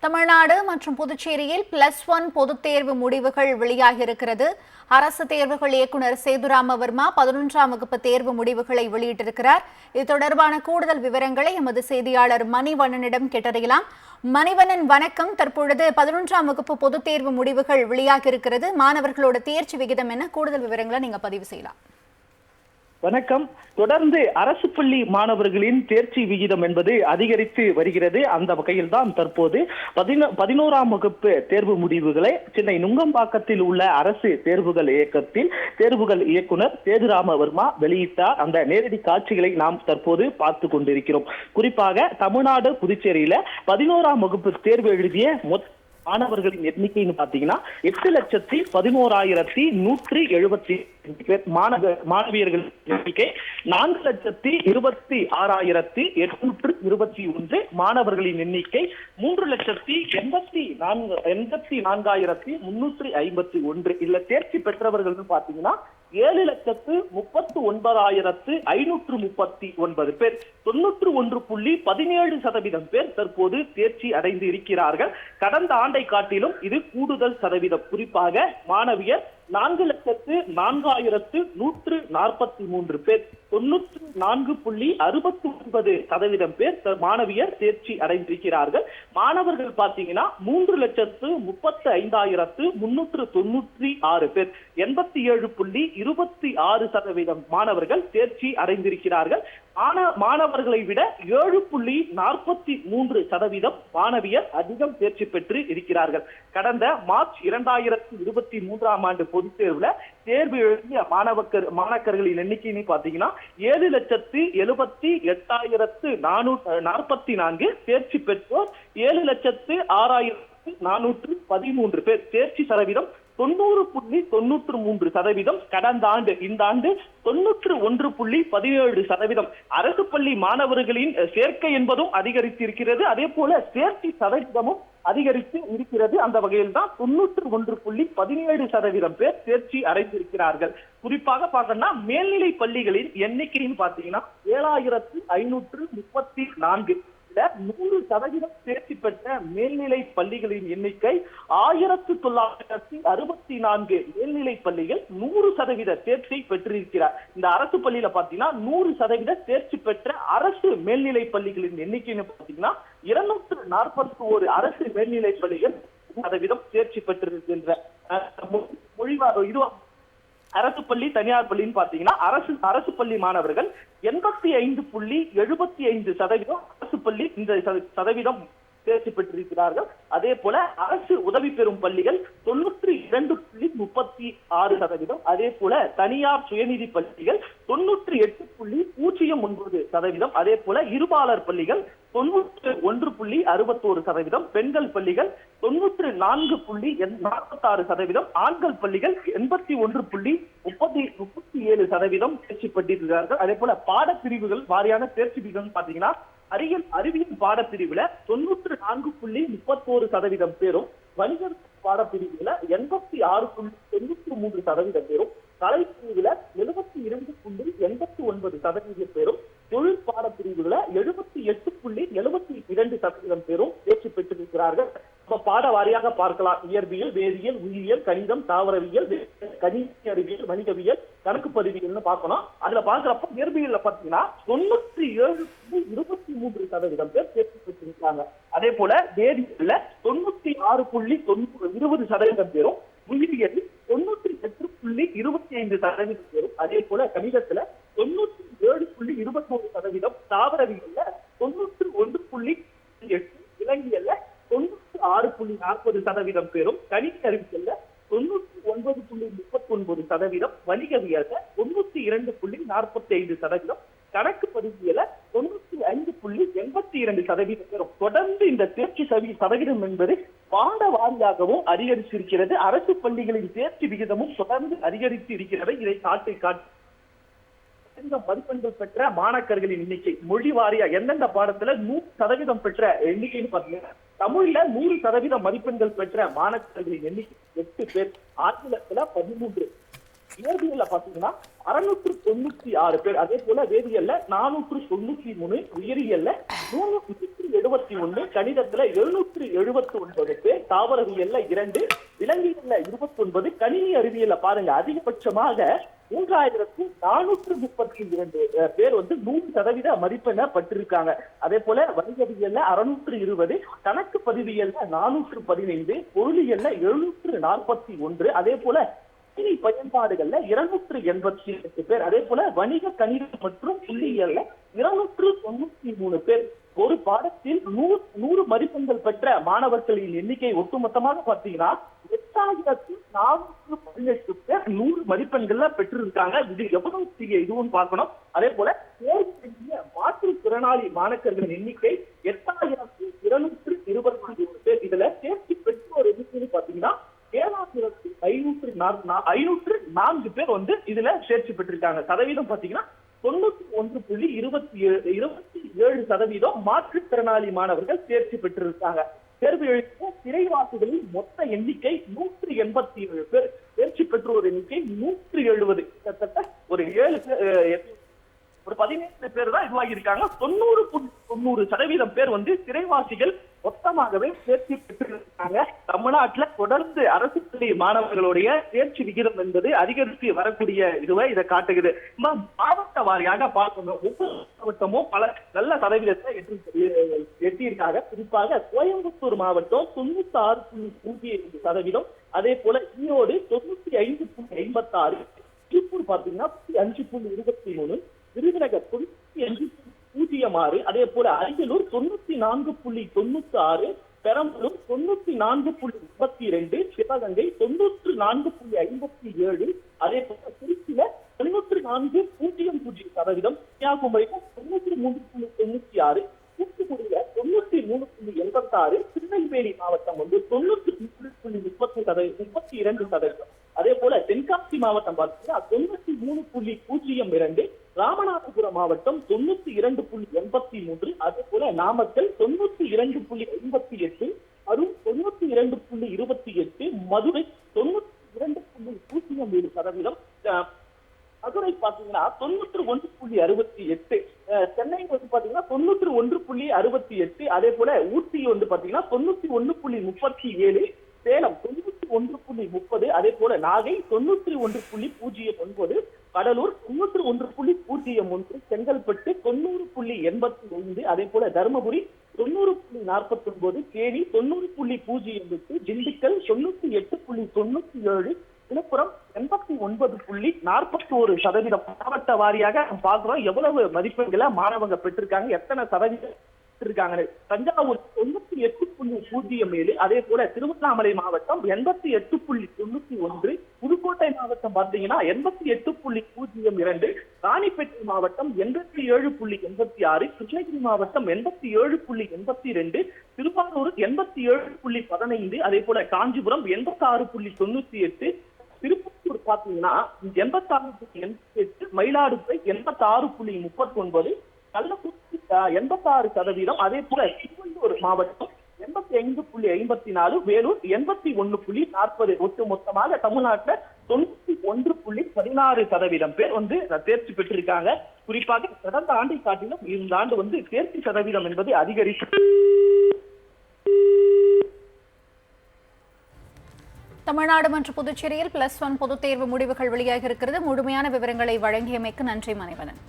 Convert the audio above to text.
தமிழ்நாடு மற்றும் புதுச்சேரியில் plus one பொதுத் தேர்வு முடிவுகள் வெளியாகியிருக்கிறது. அரசு தேர்வுகள் இயக்குனர் சேதுராம வர்மா பதினொன்றாம் வகுப்பு தேர்வு முடிவுகளை வெளியிட்டிருக்கிறார். இது தொடர்பான கூடுதல் விவரங்களை எமது செய்தியாளர் மணிவண்ணனிடம் கேட்டறியலாம். மணிவண்ணன் வணக்கம். தற்பொழுது பதினொன்றாம் வகுப்பு பொதுத் தேர்வு முடிவுகள் வெளியாகியிருக்கிறது. மாணவர்களோட தேர்ச்சி விகிதம் என்ன? கூடுதல் விவரங்களை நீங்க பதிவு செய்யலாம். வணக்கம். தொடர்ந்து அரசு பள்ளி மாணவர்களின் தேர்ச்சி விகிதம் என்பது அதிகரித்து வருகிறது. அந்த வகையில் தான் தற்போது பதினோ பதினோராம் வகுப்பு தேர்வு முடிவுகளை சென்னை நுங்கம்பாக்கத்தில் உள்ள அரசு தேர்வுகள் இயக்கத்தில் தேர்வுகள் இயக்குனர் சேதுராம வர்மா வெளியிட்டார். அந்த நேரடி காட்சிகளை நாம் தற்போது பார்த்து கொண்டிருக்கிறோம். குறிப்பாக தமிழ்நாடு புதுச்சேரியில பதினோராம் வகுப்பு தேர்வு எழுதிய மொத்த மாணவர்களின் எண்ணிக்கைன்னு பாத்தீங்கன்னா எட்டு லட்சத்தி பதினோராயிரத்தி நூற்றி எழுபத்தி பேர் மாணவ மாணவியர்கள் எண்ணிக்கை நான்கு லட்சத்தி இருபத்தி ஆறாயிரத்தி எட்நூற்று இருபத்தி ஒன்று மாணவர்களின் எண்ணிக்கை மூன்று லட்சத்தி எண்பத்தி நான்கு எண்பத்தி நான்காயிரத்தி முன்னூற்றி ஐம்பத்தி ஒன்று. இதுல தேர்ச்சி பெற்றவர்கள் பாத்தீங்கன்னா ஏழு லட்சத்து முப்பத்து ஒன்பதாயிரத்து ஐநூற்று முப்பத்தி ஒன்பது பேர். தொன்னூற்று ஒன்று புள்ளி பதினேழு சதவீதம் பேர் தற்போது தேர்ச்சி அடைந்து இருக்கிறார்கள். கடந்த ஆண்டை காட்டிலும் இது கூடுதல் சதவீதம். குறிப்பாக மாணவியர் நான்கு லட்சத்து நான்காயிரத்து நூற்று நாற்பத்தி மூன்று பேர். தொண்ணூற்று நான்கு புள்ளி அறுபத்தி ஒன்பது சதவீதம் பேர் மாணவியர் தேர்ச்சி அடைந்திருக்கிறார்கள். மாணவர்கள் பார்த்தீங்கன்னா மூன்று லட்சத்து முப்பத்தி ஐந்தாயிரத்து முன்னூற்று தொண்ணூற்றி ஆறு பேர். எண்பத்தி ஏழு புள்ளி இருபத்தி ஆறு சதவீதம் மாணவர்கள் தேர்ச்சி அடைந்திருக்கிறார்கள். மாணவர்களை விட ஏழு புள்ளி நாற்பத்தி மூன்று சதவீதம் மாணவியர் அதிகம் தேர்ச்சி பெற்று இருக்கிறார்கள். கடந்த மார்ச் இரண்டாயிரத்தி இருபத்தி மூன்றாம் ஆண்டு பொதுத் தேர்வுல தேர்வு எழுதிய மாணவக்கர் மாணாக்கர்களின் எண்ணிக்கைன்னு பாத்தீங்கன்னா ஏழு லட்சத்து எழுபத்தி எட்டாயிரத்து நானூ நாற்பத்தி நான்கு தேர்ச்சி பெற்றோர் ஏழு லட்சத்து ஆறாயிரத்து நானூற்று பதிமூன்று பேர். தேர்ச்சி சதவீதம் தொண்ணூறு புள்ளி தொண்ணூற்று மூன்று சதவீதம் கடந்த ஆண்டு இந்த ஆண்டு தொண்ணூற்று ஒன்று புள்ளி பதினேழு சதவீதம். அரசு பள்ளி மாணவர்களின் சேர்க்கை என்பதும் அதிகரித்து இருக்கிறது அதே போல தேர்ச்சி சதவீதமும் அதிகரித்து இருக்கிறது. அந்த வகையில் தான் தொண்ணூற்று ஒன்று புள்ளி பதினேழு சதவீதம் பேர் தேர்ச்சி அடைந்திருக்கிறார்கள். குறிப்பாக பார்த்தோம்னா மேல்நிலை பள்ளிகளின் எண்ணிக்கைன்னு பாத்தீங்கன்னா ஏழாயிரத்து ஐநூற்று முப்பத்தி நான்கு. இதுல நூறு சதவீதம் தேர்ச்சி பெற்ற மேல்நிலை பள்ளிகளின் எண்ணிக்கை ஆயிரத்து தொள்ளாயிரத்தி அறுபத்தி நான்கு மேல்நிலை பள்ளிகள் நூறு சதவீத தேர்ச்சியை பெற்றிருக்கிறார். இந்த அரசு பள்ளியில பாத்தீங்கன்னா நூறு சதவீத தேர்ச்சி பெற்ற அரசு மேல்நிலை பள்ளிகளின் எண்ணிக்கைன்னு பாத்தீங்கன்னா இருநூற்று நாற்பத்தி ஒரு அரசு மேல்நிலை பள்ளிகள் சதவீதம் தேர்ச்சி பெற்றிருக்கின்ற மொழிவார இதுவா அரசு பள்ளி தனியார் பள்ளின்னு பாத்தீங்கன்னா அரசு அரசு பள்ளி மாணவர்கள் எண்பத்தி ஐந்து புள்ளி எழுபத்தி ஐந்து சதவீதம் அரசு பள்ளி இந்த சதவீதம் தேர்ச்சி பெற்றிருக்கிறார்கள். அதே போல அரசு உதவி பெறும் பள்ளிகள் தொண்ணூற்றி இரண்டு புள்ளி முப்பத்தி ஆறு சதவீதம். அதே போல தனியார் சுயநிதி பள்ளிகள் தொண்ணூற்றி எட்டு புள்ளி பூஜ்ஜியம் ஒன்பது சதவீதம். அதே போல இருபாளர் பள்ளிகள் தொண்ணூற்று ஒன்று புள்ளி அறுபத்தோரு சதவீதம். பெண்கள் பள்ளிகள் தொண்ணூற்று நான்கு புள்ளி நாற்பத்தாறு சதவீதம். ஆண்கள் பள்ளிகள் எண்பத்தி ஒன்று புள்ளி முப்பத்தி முப்பத்தி ஏழு சதவீதம் தேர்ச்சி பெற்றிருக்கிறார்கள். அதே போல பாடப்பிரிவுகள் வாரியான தேர்ச்சி விகிதம் பாத்தீங்கன்னா அறிவியல் அறிவியல் பாடப்பிரிவுல தொண்ணூற்று நான்கு புள்ளி முப்பத்தோரு சதவீதம் பேரும் வணிக பாடப்பிரிவுல எண்பத்தி ஆறு புள்ளி தொண்ணூற்று மூன்று சதவீதம் பேரும் கலைப்பிரிவுல எழுபத்தி இரண்டு புள்ளி எண்பத்தி ஒன்பது சதவீதம் பேரும் தொழில் பாடப்பிரிவுல எழுபத்தி எட்டு புள்ளி எழுபத்தி இரண்டு சதவீதம் பேரும் தேர்ச்சி பெற்றிருக்கிறார்கள். பாட வாரியாக பார்க்கலாம். இயற்பியல் வேதியியல் உயிரியல் கணிதம் தாவரவியல் கணித கணினி அறிவியல் வணிகவியல் கணக்கு பதிவியல்னு பார்க்கணும். அதுல பாக்குறப்ப இயற்பியல்ல பாத்தீங்கன்னா தொண்ணூத்தி ஏழு இருபத்தி மூன்று சதவீதம் பேர் தேர்ச்சி பெற்றிருக்காங்க. அதே போல வேதியியல்ல தொண்ணூத்தி ஆறு புள்ளி தொண்ணூறு இருபது சதவீதம் பேரும் உயிரியலில் தொண்ணூத்தி எட்டு புள்ளி இருபத்தி ஐந்து சதவீதம் பேரும் அதே போல கணிதத்துல தொண்ணூத்தி ஏழு புள்ளி இருபத்தி ஒன்று சதவீதம் தாவரவியல்ல தொண்ணூத்தி ஒன்று புள்ளி எட்டு இலங்கியல்ல தொண்ணூத்தி ஆறு புள்ளி நாற்பது சதவீதம் பேரும் கணினி அறிவியல்ல தொண்ணூத்தி ஒன்பது புள்ளி முப்பத்தி ஒன்பது சதவீதம் வணிகவியல்ல தொண்ணூத்தி இரண்டு புள்ளி நாற்பத்தி ஐந்து சதவீதம் கணக்கு பதிவியல தொண்ணூத்தி ஐந்து புள்ளி எண்பத்தி இரண்டு சதவீதம் பேரும். தொடர்ந்து இந்த தேர்ச்சி சவி சதவீதம் என்பது பாட வாரியாகவும் அதிகரித்திருக்கிறது. அரசு பள்ளிகளின் தேர்ச்சி விகிதமும் தொடர்ந்து அதிகரித்து இருக்கிறது இதை காட்டி காட்டி மதிப்பெண்கள் பெற்ற மாணாக்கர்களின் எண்ணிக்கை மொழி வாரியா எந்தெந்த பாடத்துல நூறு சதவீதம் பெற்ற எண்ணிக்கைன்னு பாத்தீங்கன்னா தமிழ்ல நூறு சதவீத மதிப்பெண்கள் பெற்ற மாணவர்களின் எண்ணிக்கை எட்டு பேர். ஆங்கிலத்துல பதிமூன்று. இயற்பியல்ல பாத்தீங்கன்னா அறுநூற்று தொண்ணூத்தி ஆறு பேர். அதே போல வேதியியல்ல நானூற்று தொண்ணூத்தி மூணு உயிரியல்ல நூறு இருபத்தி ஒண்ணு கணிதத்துல எழுநூற்று எழுபத்தி ஒன்பது பேர் தாவரவியல்ல இரண்டு விலங்கியல்ல இருபத்தி ஒன்பது கணினி அறிவியல்ல பாருங்க அதிகபட்சமாக மூன்றாயிரத்தி நானூற்று முப்பத்தி இரண்டு பேர் வந்து நூறு சதவீத மதிப்பெண்ண பட்டிருக்காங்க அதே போல வணிகவியல்ல அறுநூற்று இருபது கணக்கு பதிவியல்ல நானூற்று பதினைந்து பொருளியல்ல எழுநூற்று நாற்பத்தி ஒன்று அதே போல கணினி பயன்பாடுகள்ல இருநூற்று எண்பத்தி எட்டு பேர். அதே போல வணிக கணிதம் மற்றும் புள்ளியியல்ல இருநூற்று தொண்ணூத்தி மூணு பேர். ஒரு பாடத்தில் நூறு நூறு மதிப்பெண்கள் பெற்ற மாணவர்களின் எண்ணிக்கை ஒட்டுமொத்தமாக பார்த்தீங்கன்னா எட்டாயிரத்தி நானூற்று பதினெட்டு பேர் நூறு மதிப்பெண்கள்ல பெற்றிருக்காங்க. இது எவ்வளவு சிறிய இதுவும் பார்க்கணும். அதே போல தேர்வு எழுதிய மாற்றுத்திறனாளி மாணக்கர்களின் எண்ணிக்கை எட்டாயிரத்தி இருநூற்று இருபத்தி ஒரு பேர். இதுல தேர்ச்சி பெற்றோர் எண்ணிக்கைன்னு பாத்தீங்கன்னா ஏழாயிரத்தி ஐநூற்று நா- ஐநூற்று நான்கு பேர் வந்து இதுல சேர்ச்சி பெற்றிருக்காங்க. சதவீதம் பாத்தீங்கன்னா தொண்ணூத்தி ஒன்று புள்ளி இருபத்தி ஏழு இருபத்தி ஏழு சதவீதம் மாற்றுத்திறனாளி மாணவர்கள் தேர்ச்சி பெற்றிருக்காங்க. தேர்வு எழுதிய சிறைவாசிகளின் மொத்த எண்ணிக்கை நூற்றி எண்பத்தி ஏழு பேர். தேர்ச்சி பெற்றோர் எண்ணிக்கை நூற்றி எழுபது. கிட்டத்தட்ட ஒரு ஏழு ஒரு பதினேழு பேர் தான் இதுவாகி இருக்காங்க தொண்ணூறு தொண்ணூறு சதவீதம் பேர் வந்து சிறைவாசிகள் மொத்தமாகவே தேர்ச்சி பெற்றிருக்காங்க. தமிழ்நாட்டுல தொடர்ந்து அரசு பள்ளி மாணவர்களுடைய தேர்ச்சி விகிதம் என்பது அதிகரித்து வரக்கூடிய இதுவை இதை காட்டுகிறது. நம்ம மாவட்ட வாரியாக பார்க்கணும். ஒவ்வொரு மாவட்டமும் பல நல்ல சதவீதத்தை எட்டி எட்டியிருக்காங்க. குறிப்பாக கோயம்புத்தூர் மாவட்டம் தொண்ணூத்தி ஆறு புள்ளி பூஜ்ஜியம் சதவீதம். அதே போல ஈரோடு தொண்ணூத்தி ஐந்து புள்ளி ஐம்பத்தி ஆறு திருப்பூர் பாத்தீங்கன்னா அஞ்சு புள்ளி இருபத்தி மூணு விருதுநகர் பூஜ்ஜியம் ஆறு அதே போல அரியலூர் தொண்ணூத்தி நான்கு புள்ளி தொண்ணூத்தி ஆறு பெரம்பலூர் தொண்ணூத்தி நான்கு புள்ளி முப்பத்தி இரண்டு சிவகங்கை தொண்ணூற்று நான்கு புள்ளி ஐம்பத்தி ஏழு அதே போல திருச்சியில தொண்ணூற்று நான்கு பூஜ்ஜியம் பூஜ்ஜியம் சதவீதம் கன்னியாகுமரிக்கும் தொண்ணூற்றி மூன்று புள்ளி தொண்ணூத்தி ஆறு தூத்துக்குடியில தொண்ணூத்தி மூணு புள்ளி எண்பத்தி ஆறு திருநெல்வேலி மாவட்டம் வந்து தொண்ணூத்தி மூணு புள்ளி முப்பத்தி சதவீதம் முப்பத்தி இரண்டு சதவீதம். அதே போல தென்காசி மாவட்டம் பார்த்தீங்கன்னா தொண்ணூத்தி மூணு புள்ளி பூஜ்ஜியம் இரண்டு ராமநாதபுரம் மாவட்டம் தொண்ணூத்தி இரண்டு புள்ளி எண்பத்தி மூன்று அதே போல நாமக்கல் தொண்ணூத்தி இரண்டு புள்ளி ஐம்பத்தி எட்டு அருண் தொண்ணூத்தி இரண்டு புள்ளி இருபத்தி எட்டு மதுரை தொண்ணூத்தி இரண்டு புள்ளி பூஜ்ஜியம் ஏழு சதவீதம். மதுரை பாத்தீங்கன்னா தொண்ணூற்று ஒன்று புள்ளி அறுபத்தி எட்டு அஹ், சென்னை வந்து பாத்தீங்கன்னா தொண்ணூற்று ஒன்று புள்ளி அறுபத்தி எட்டு அதே போல ஊட்டி வந்து பாத்தீங்கன்னா தொண்ணூத்தி ஒன்று புள்ளி முப்பத்தி ஏழு சேலம் தொண்ணூத்தி ஒன்று புள்ளி முப்பது அதே போல நாகை தொண்ணூற்றி ஒன்று புள்ளி பூஜ்ஜியம் ஒன்பது கடலூர் நூற்று ஒன்று புள்ளி பூஜ்ஜியம் ஒன்று செங்கல்பட்டு தொண்ணூறு புள்ளி எண்பத்தி ஐந்து அதே போல தருமபுரி தொண்ணூறு புள்ளி நாற்பத்தி ஒன்பது தேனி தொண்ணூறு புள்ளி பூஜ்ஜியம் எட்டு திண்டுக்கல் தொண்ணூத்தி எட்டு புள்ளி தொண்ணூத்தி ஏழு விழுப்புரம் எண்பத்தி ஒன்பது புள்ளி நாற்பத்தி ஒரு சதவீதம். மாவட்ட வாரியாக நம்ம பார்க்கிறோம். எவ்வளவு மதிப்பெண்களை மாணவங்க பெற்றிருக்காங்க? எத்தனை சதவீதம் பெற்றிருக்காங்க தஞ்சாவூர் தொண்ணூத்தி எட்டு புள்ளி பூஜ்ஜியம் ஏழு அதே போல திருவண்ணாமலை மாவட்டம் எண்பத்தி எட்டு புள்ளி தொண்ணூத்தி ஒன்று புதுக்கோட்டை மாவட்டம் பார்த்தீங்கன்னா எண்பத்தி எட்டு புள்ளி பூஜ்ஜியம் இரண்டு ராணிப்பேட்டை மாவட்டம் எண்பத்தி ஏழு புள்ளி எண்பத்தி ஆறு கிருஷ்ணகிரி மாவட்டம் எண்பத்தி ஏழு புள்ளி எண்பத்தி ரெண்டு திருவாரூர் எண்பத்தி ஏழு புள்ளி பதினைந்து அதே போல காஞ்சிபுரம் எண்பத்தி ஆறு புள்ளி தொண்ணூத்தி எட்டு திருப்பத்தூர் பாத்தீங்கன்னா எண்பத்தாறு புள்ளி எண்பத்தி எட்டு மயிலாடுதுறை எண்பத்தி ஆறு புள்ளி முப்பத்தி ஒன்பது கள்ளக்குறிச்சி எண்பத்தாறு சதவீதம் அதே போல திருவள்ளூர் மாவட்டம் எண்பத்தி ஐந்து புள்ளி ஐம்பத்தி நாலு வேலூர் எண்பத்தி ஒன்னு புள்ளி நாற்பது ஒட்டு மொத்தமாக தமிழ்நாட்டுல தொண்ணூத்தி ஒன்று புள்ளி பதினாறு சதவீதம் பேர் வந்து தேர்ச்சி பெற்றிருக்காங்க. குறிப்பாக கடந்த ஆண்டை காட்டிலும் இந்த ஆண்டு வந்து தேர்ச்சி சதவீதம் என்பது அதிகரித்து தமிழ்நாடு மற்றும் புதுச்சேரியில் பிளஸ் ஒன் பொதுத் தேர்வு முடிவுகள் வெளியாக இருக்கிறது. முழுமையான விவரங்களை வழங்கியமைக்கு நன்றி மனைவனன்